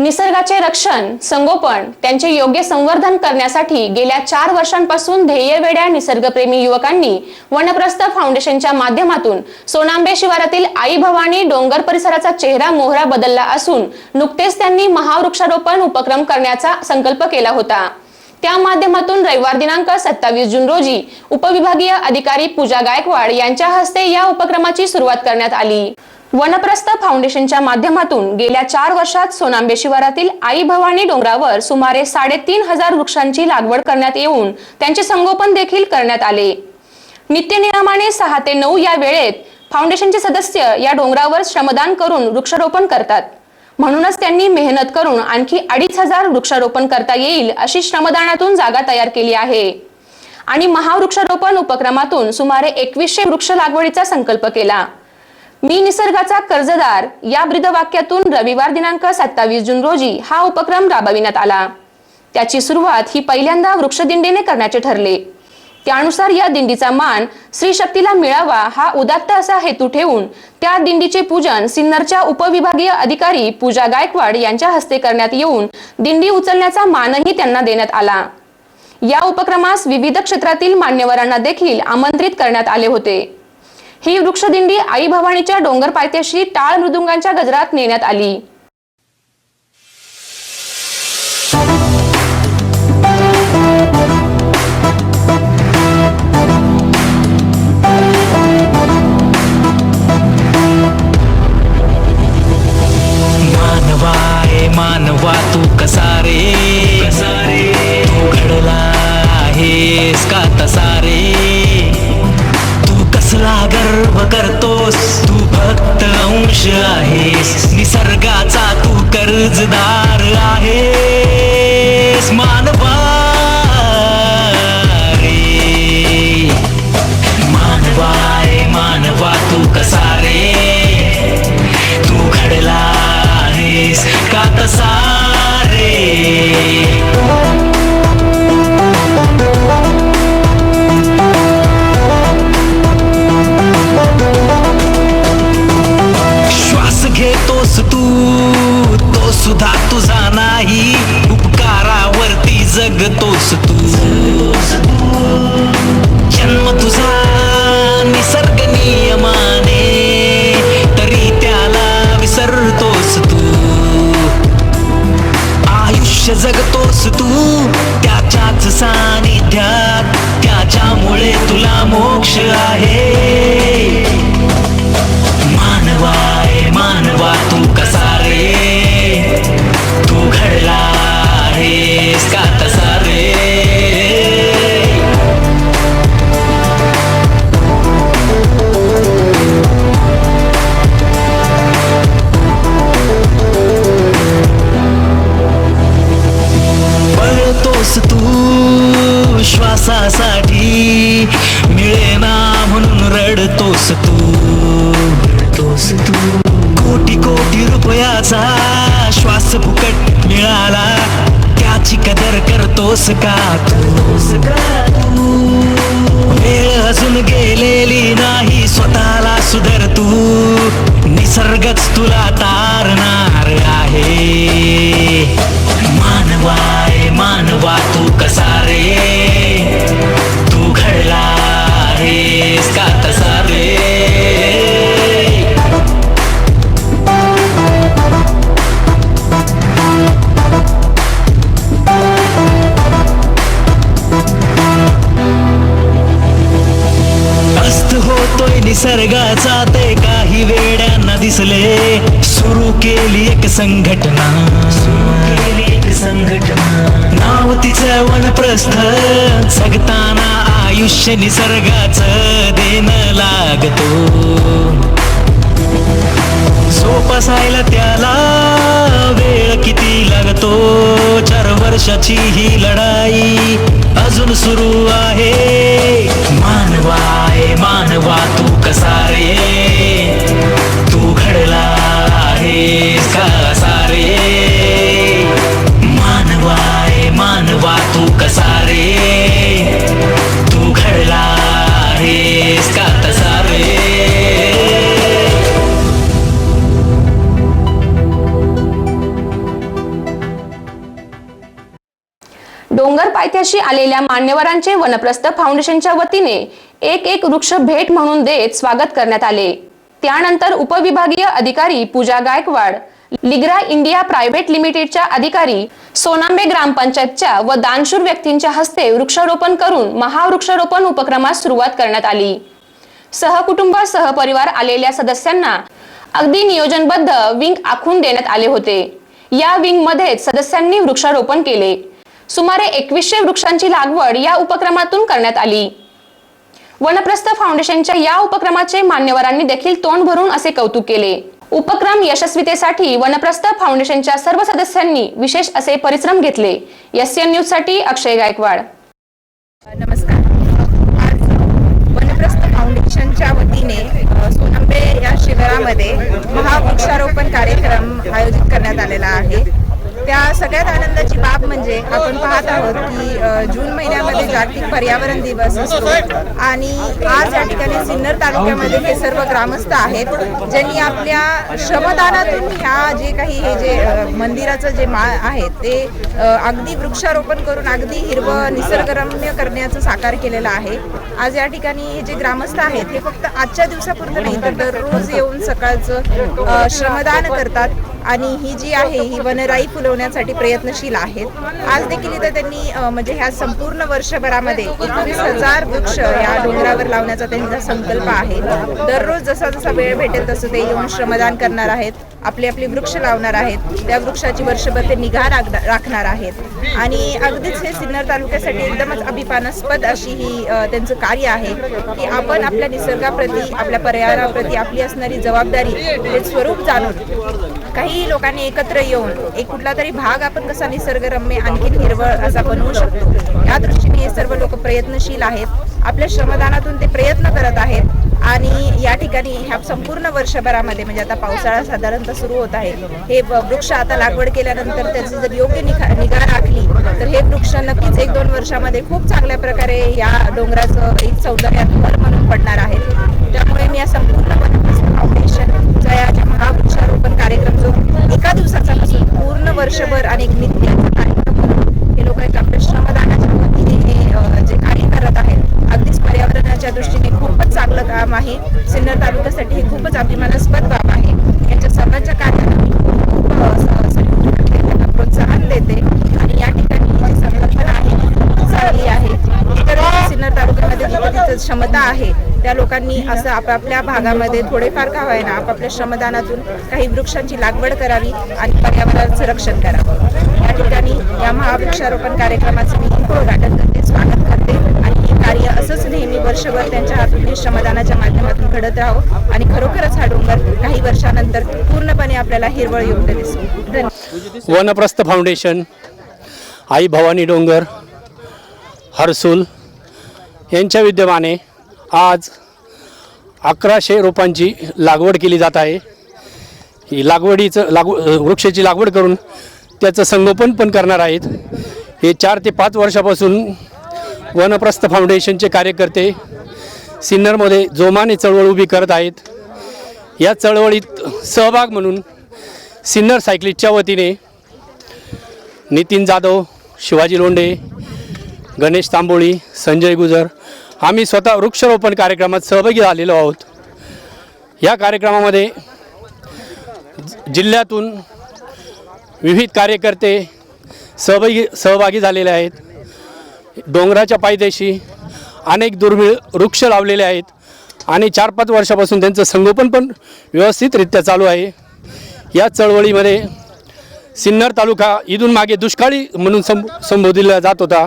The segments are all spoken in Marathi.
निसर्गाचे रक्षण संगोपन त्यांचे योग्य संवर्धन करण्यासाठी गेल्या चार वर्षांपासून ध्येयवेड्या निसर्गप्रेमी युवकांनी वनप्रस्थ फाउंडेशनच्या माध्यमातून सोनांबे शिवारातील आई भवानी डोंगर परिसराचा चेहरा मोहरा बदलला असून नुकतेच त्यांनी महावृक्षारोपण उपक्रम करण्याचा संकल्प केला होता. त्या माध्यमातून रविवार दिनांक सत्तावीस जून रोजी उपविभागीय अधिकारी पूजा गायकवाड यांच्या हस्ते या उपक्रमाची सुरुवात करण्यात आली. वनप्रस्थ फाउंडेशनच्या माध्यमातून गेल्या चार वर्षात सोनांबे शिवारातील आई भवानी डोंगरावर सुमारे साडेतीन हजार वृक्षांची लागवड करण्यात येऊन त्यांचे संगोपन देखील करण्यात आले. नित्यनियमाने सहा ते नऊ या वेळेत फाउंडेशनचे सदस्य या डोंगरावर श्रमदान करून वृक्षारोपण करतात. म्हणूनच त्यांनी मेहनत करून आणखी अडीच हजार वृक्षारोपण करता येईल अशी श्रमदानातून जागा तयार केली आहे. आणि महावृक्षारोपण उपक्रमातून सुमारे एकवीसशे वृक्ष लागवडीचा संकल्प केला. मी निसर्गाचा कर्जदार. या ब्रीदवाक्यातून रविवार दिनांक सत्तावीस जून रोजी हा उपक्रम राबविण्यात आला. त्याची सुरुवात ही पहिल्यांदा वृक्षदिंडीने करण्याचे ठरले. त्यानुसार या दिंडीचा मान श्री शक्तीला मिळावा हा उदात्त असा हेतू ठेवून त्या दिंडीचे पूजन सिन्नरच्या उपविभागीय अधिकारी पूजा गायकवाड यांच्या हस्ते करण्यात येऊन दिंडी उचलण्याचा मानही त्यांना देण्यात आला. या उपक्रमास विविध क्षेत्रातील मान्यवरांना देखील आमंत्रित करण्यात आले होते. ही वृक्षदिंडी आई भवानीच्या डोंगर पायथ्याशी टाळ मृदुंगांच्या गजरात नेण्यात आली. घेतोस तू तो सुद्धा तुझा नाही. उपकारावरती जगतोस तू. जन्म तुझा निसर्ग नियमाने तरी त्याला विसरतोस तू. आयुष्य जगतोस तू त्याच्याच सानिध्यात त्याच्यामुळे तुला मोक्ष आहे. तू श्वासासाठी मिळेना म्हणून रडतोस तू. रडतोस तू. कोटी कोटी रुपयाचा श्वास फुकट मिळाला. त्याची कदर करतोस का तू? वेळ अजून गेलेली नाही स्वतःला सुधर तू. निसर्गच तुला तारणार आहे. मानवा ए मानवा तू कसा आहेस अस्त होतोय निसर्गाचा ते काही वेड्यांना दिसले. सुरू केली एक संघटना. सुरू केली एक संघटना. नाव तिचं वनप्रस्थ जगताना आयुष्य निसर्गाचं देन लागतो. जोपासायला त्याला वेळ किती लागतो? चार वर्षाची ही पायथ्याशी आलेल्या मान्यवरांचे वनप्रस्थ फाउंडेशनच्या वतीने एक एक वृक्ष भेट म्हणून देत स्वागत करण्यात आले. त्यानंतर उपविभागीय अधिकारी पूजा गायकवाड लिग्रा इंडिया प्रायव्हेट लिमिटेडच्या अधिकारी सोनांबे ग्रामपंचायतच्या व दानशूर व्यक्तींच्या हस्ते वृक्षारोपण करून महावृक्षारोपण उपक्रमास सुरुवात करण्यात आली. सहकुटुंब सहपरिवार आलेल्या सदस्यांना अगदी नियोजनबद्ध विंग आखून देण्यात आले होते. या विंग मध्येच सदस्यांनी वृक्षारोपण केले. सुमारे एकवीसशे वृक्षांची लागवड या उपक्रमातून करण्यात आली. वनप्रस्थ फाउंडेशनच्या या उपक्रमाचे मान्यवरांनी देखील तोंड भरून असे कौतुक केले. उपक्रम यशस्वीतेसाठी वनप्रस्थ फाउंडेशनच्या सर्व सदस्यांनी विशेष असे परिश्रम घेतले. एस एन न्यूजसाठी अक्षय गायकवाड. नमस्कार. आज वनप्रस्थ फाउंडेशनच्या वतीने सोनंबे या शिबिरामध्ये महावृक्षारोपण कार्यक्रम आयोजित करण्यात आलेला आहे. त्या सगळ्यात आनंदाची बाब म्हणजे आपण पाहत आहोत की जून महिन्यामध्ये जागतिक पर्यावरण दिवस असतो. आणि आज या ठिकाणी सिन्नर तालुक्यामध्ये हे सर्व ग्रामस्थ आहेत ज्यांनी आपल्या श्रमदानातून ह्या जे काही हे जे मंदिराचं जे माळ आहे ते अगदी वृक्षारोपण करून अगदी हिरवं निसर्गरम्य करण्याचं साकार केलेलं आहे. आज या ठिकाणी हे जे ग्रामस्थ आहेत हे फक्त आजच्या दिवसापुरतं नाही तर दररोज येऊन सकाळचं श्रमदान करतात. आणि ही जी आहे ही वनराई फुलवण्यासाठी प्रयत्नशील आहेत. आज देखील इथं त्यांनी म्हणजे ह्या संपूर्ण वर्षभरामध्ये एकवीस हजार वृक्ष या डोंगरावर लावण्याचा त्यांचा संकल्प आहे. दररोज जसा जसा वेळ भेटेल तसं ते येऊन श्रमदान करणार आहेत. आपले आपले वृक्ष लावणार आहेत. त्या वृक्षाची वर्षभर ते निगा राखणार आहेत. आणि अगदीच हे सिन्नर तालुक्यासाठी एकदमच अभिमानास्पद अशी ही त्यांचं कार्य आहे की आपण आपल्या निसर्गाप्रती आपल्या पर्यावरणाप्रती आपली असणारी जबाबदारी हे स्वरूप जाणून काही लोकांनी एकत्र येऊन एक कुठला तरी भाग आपण कसा निसर्गरम्य आणखी हिरवळ असा बनवू शकतो. या दृष्टीने हे सर्व लोक प्रयत्नशील आहेत. आपल्या श्रमदानातून ते प्रयत्न करत आहेत. आणि या ठिकाणी ह्या संपूर्ण वर्षभरामध्ये म्हणजे आता पावसाळा साधारणतः सुरू होत आहे हे वृक्ष आता लागवड केल्यानंतर त्याची जर योग्य निखा निगा राखली तर हे वृक्ष नक्कीच एक दोन वर्षामध्ये खूप चांगल्या प्रकारे या डोंगराचं एक सौंदर्यात भर म्हणून पडणार आहे. त्यामुळे मी या संपूर्ण फाउंडेशनचा या महावृक्षारोपण कार्यक्रम जो एका दिवसाचा नसून पूर्ण वर्षभर आणि नित्य कार्यक्रम हे लोक एका प्रश्नामध्ये श्रमदानाच्या वतीने जे कार्य करत आहेत अगदीच पर्यावरणाच्या दृष्टीने खूपच चांगलं काम आहे. सिन्नर तालुक्यासाठी हे खूपच अभिमानास्पद बाब आहे. यांच्या सर्वांच्या कार्याला मी खूप त्यांना प्रोत्साहन देते. आणि या ठिकाणी संकल्पना आहे खूप चांगली आहे इतर सिन्नर तालुक्यामध्ये जिथे तिथं क्षमता आहे त्या लोकांनी असं आपापल्या भागामध्ये थोडेफार का व्हायना आपापल्या श्रमदानातून काही वृक्षांची लागवड करावी आणि पर्यावरणाचं रक्षण करावं. या ठिकाणी या महावृक्षारोपण कार्यक्रमाचं मी उद्घाटन करते स्वागत करते आणि हे कार्य असंच नेहमी वर्षभर त्यांच्या हातून श्रमदानाच्या माध्यमातून घडत राहो आणि खरोखरच हा डोंगर काही वर्षानंतर पूर्णपणे आपल्याला हिरवळ युक्त दिसतो वनप्रस्थ फाउंडेशन आई भवानी डोंगर हर्सूल यांच्या विद्यमाने आज अकराशे रोपांची लागवड केली जात आहे. ही लागवडीचं लागव वृक्षाची लागवड करून त्याचं संगोपन पण करणार आहेत. हे चार ते पाच वर्षापासून वनप्रस्थ फाउंडेशनचे कार्यकर्ते सिन्नरमध्ये जोमाने चळवळ उभी करत आहेत. या चळवळीत सहभाग म्हणून सिन्नर सायकलिस्टच्या वतीने नितीन जाधव शिवाजी लोंढे गणेश तांबोळी संजय गुजर आम्ही स्वतः वृक्षारोपण कार्यक्रमात सहभागी झालेलो आहोत. या कार्यक्रमामध्ये जिल्ह्यातून विविध कार्यकर्ते सहभागी सहभागी झालेले आहेत. डोंगराच्या पायदेशी अनेक दुर्मिळ वृक्ष लावलेले आहेत. आणि चार पाच वर्षापासून त्यांचं संगोपन पण व्यवस्थितरित्या चालू आहे. या चळवळीमध्ये सिन्नर तालुका इथून मागे दुष्काळी म्हणून संब संबोधिला जात होता.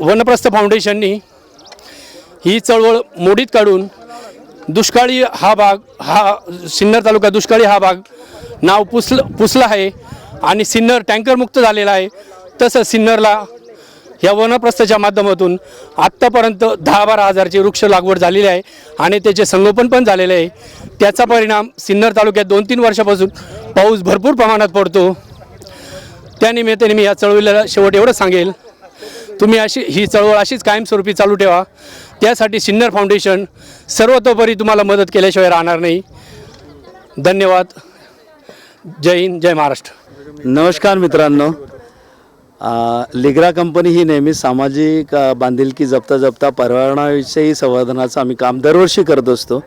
वनप्रस्थ फाउंडेशननी ही चळवळ मोडीत काढून दुष्काळी हा भाग हा सिन्नर तालुका दुष्काळी हा भाग नाव पुसलं पुसलं आहे. आणि सिन्नर टँकरमुक्त झालेला आहे. तसं सिन्नरला या वनप्रस्थाच्या माध्यमातून आत्तापर्यंत दहा बारा हजारची वृक्ष लागवड झालेली आहे आणि त्याचे संगोपन पण झालेले आहे त्याचा परिणाम सिन्नर तालुक्यात दोन तीन वर्षापासून पाऊस भरपूर प्रमाणात पडतो. त्यानिमित्ताने मी या चळवळीला शेवट एवढंच सांगेल तुम्ही अशी ही चळवळ अशीच कायमस्वरूपी चालू ठेवा. त्यासाठी सिन्नर फाउंडेशन सर्वतोपरी तुम्हाला मदत केल्याशिवाय राहणार नाही. धन्यवाद. जय हिंद जय महाराष्ट्र. नमस्कार मित्रांनो. लिग्रा कंपनी ही नेहमी सामाजिक बांधिलकी जपता जपता पर्यावरणाविषयी संवर्धनाचं आम्ही काम दरवर्षी करत असतो.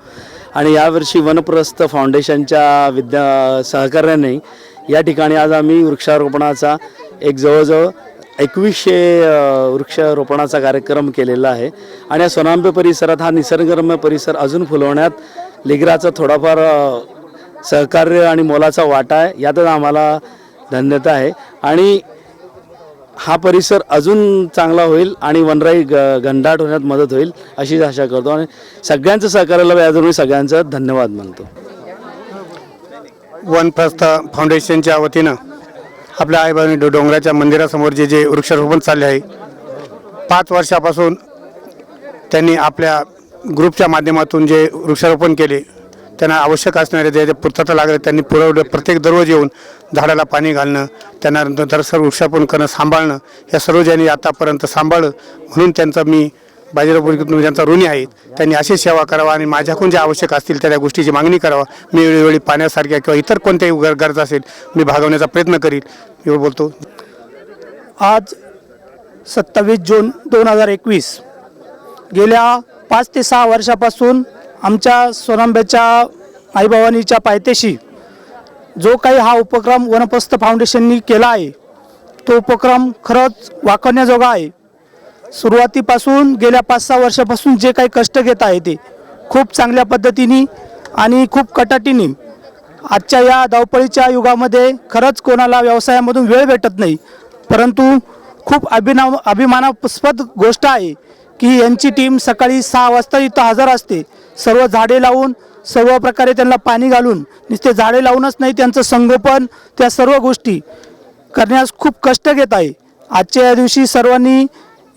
आणि यावर्षी वनप्रस्थ फाउंडेशनच्या विद्या सहकार्याने या ठिकाणी आज आम्ही वृक्षारोपणाचा एक जवळजवळ एकवीसशे वृक्षारोपणाचा कार्यक्रम केलेला आहे. आणि या सोनांबे परिसरात हा निसर्गरम्य परिसर अजून फुलवण्यात लिग्राचा थोडाफार सहकार्य आणि मोलाचा वाटा आहे. यातच आम्हाला धन्यता आहे. आणि हा परिसर अजून चांगला होईल आणि वनराई ग घंडाट होण्यात मदत होईल अशीच आशा करतो आणि सगळ्यांचं सहकार्याला व्याजून मी सगळ्यांचं धन्यवाद मानतो. वनप्रस्थ फाउंडेशनच्या वतीनं आपल्या आईबाई डो डोंगराच्या मंदिरासमोर जे जे वृक्षारोपण चालले आहे पाच वर्षापासून त्यांनी आपल्या ग्रुपच्या माध्यमातून जे वृक्षारोपण केले त्यांना आवश्यक असणारे जे जे पूर्तता लागले त्यांनी पुरवलं प्रत्येक दररोज येऊन झाडाला पाणी घालणं त्यांना दरसर सर्व वृक्षारोपण करणं सांभाळणं या सर्व ज्यांनी आतापर्यंत सांभाळलं म्हणून त्यांचं मी बाजीराव ज्यांचा ऋणी आहेत त्यांनी अशी सेवा करावा आणि माझ्याकडून ज्या आवश्यक असतील त्या त्या गोष्टीची मागणी करावा. मी वेळोवेळी पाण्यासारख्या किंवा इतर कोणत्याही गर गरज असेल मी भागवण्याचा प्रयत्न करील. एवढं बोलतो. आज सत्तावीस जून दोन हजार एकवीस गेल्या पाच ते सहा वर्षापासून आमच्या सोनांब्याच्या आईबावानीच्या पायथ्याशी जो काही हा उपक्रम वनपस्थ फाउंडेशननी केला आहे तो उपक्रम खरंच वाकवण्याजोगा आहे. सुरुवातीपासून गेल्या पाच सहा वर्षापासून जे काही कष्ट घेत आहे ते खूप चांगल्या पद्धतीने आणि खूप कटाटीने आजच्या या धावपळीच्या युगामध्ये खरंच कोणाला व्यवसायामधून वेळ भेटत नाही परंतु खूप अभिनव अभिमानास्पद गोष्ट आहे की यांची टीम सकाळी सहा वाजता इथं हजर असते. सर्व झाडे लावून सर्व प्रकारे त्यांना पाणी घालून नुसते झाडे लावूनच नाही त्यांचं संगोपन त्या सर्व गोष्टी करण्यास खूप कष्ट घेत आहे. आजच्या या दिवशी सर्वांनी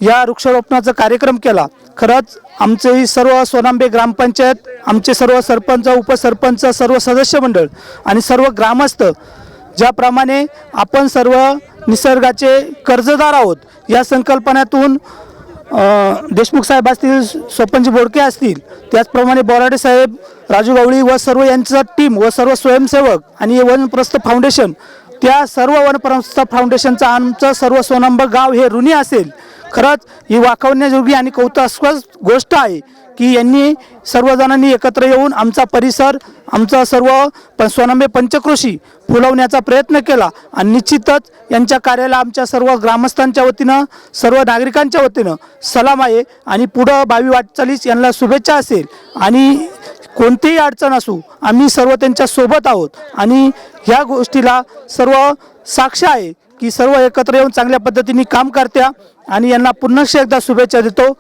या वृक्षारोपणाचा कार्यक्रम केला. खरंच आमचे ही सर्व सोनांबे ग्रामपंचायत आमचे सर्व सरपंच उपसरपंच सर्व सदस्य मंडळ आणि सर्व ग्रामस्थ ज्याप्रमाणे आपण सर्व निसर्गाचे कर्जदार आहोत या संकल्पनेतून देशमुख साहेब असतील स्वपनजी बोडके असतील त्याचप्रमाणे बोराडे साहेब राजू गावळी व सर्व यांचा टीम व सर्व स्वयंसेवक आणि वनप्रस्थ फाउंडेशन त्या सर्व वनप्रस्थ फाउंडेशनचा आमचं सर्व सोनंब गाव हे ऋणी असेल. खरंच ही वाकवण्याजोगी आणि कौतुकास्पद गोष्ट आहे. की यांनी सर्वजणांनी एकत्र येऊन आमचा परिसर आमचा सर्व प सोनांबे पंचकृषी फुलवण्याचा प्रयत्न केला. आणि निश्चितच यांच्या कार्याला आमच्या सर्व ग्रामस्थांच्या वतीनं सर्व नागरिकांच्या वतीनं सलाम आहे. आणि पुढं भावी वाटचालीस यांना शुभेच्छा असेल. आणि कोणतीही अडचण असू आम्ही सर्व त्यांच्यासोबत आहोत. आणि ह्या गोष्टीला सर्व साक्ष आहे की सर्व एकत्र येऊन चांगल्या पद्धतीने काम करत्या. आणि यांना पुन्हा एकदा शुभेच्छा देतो.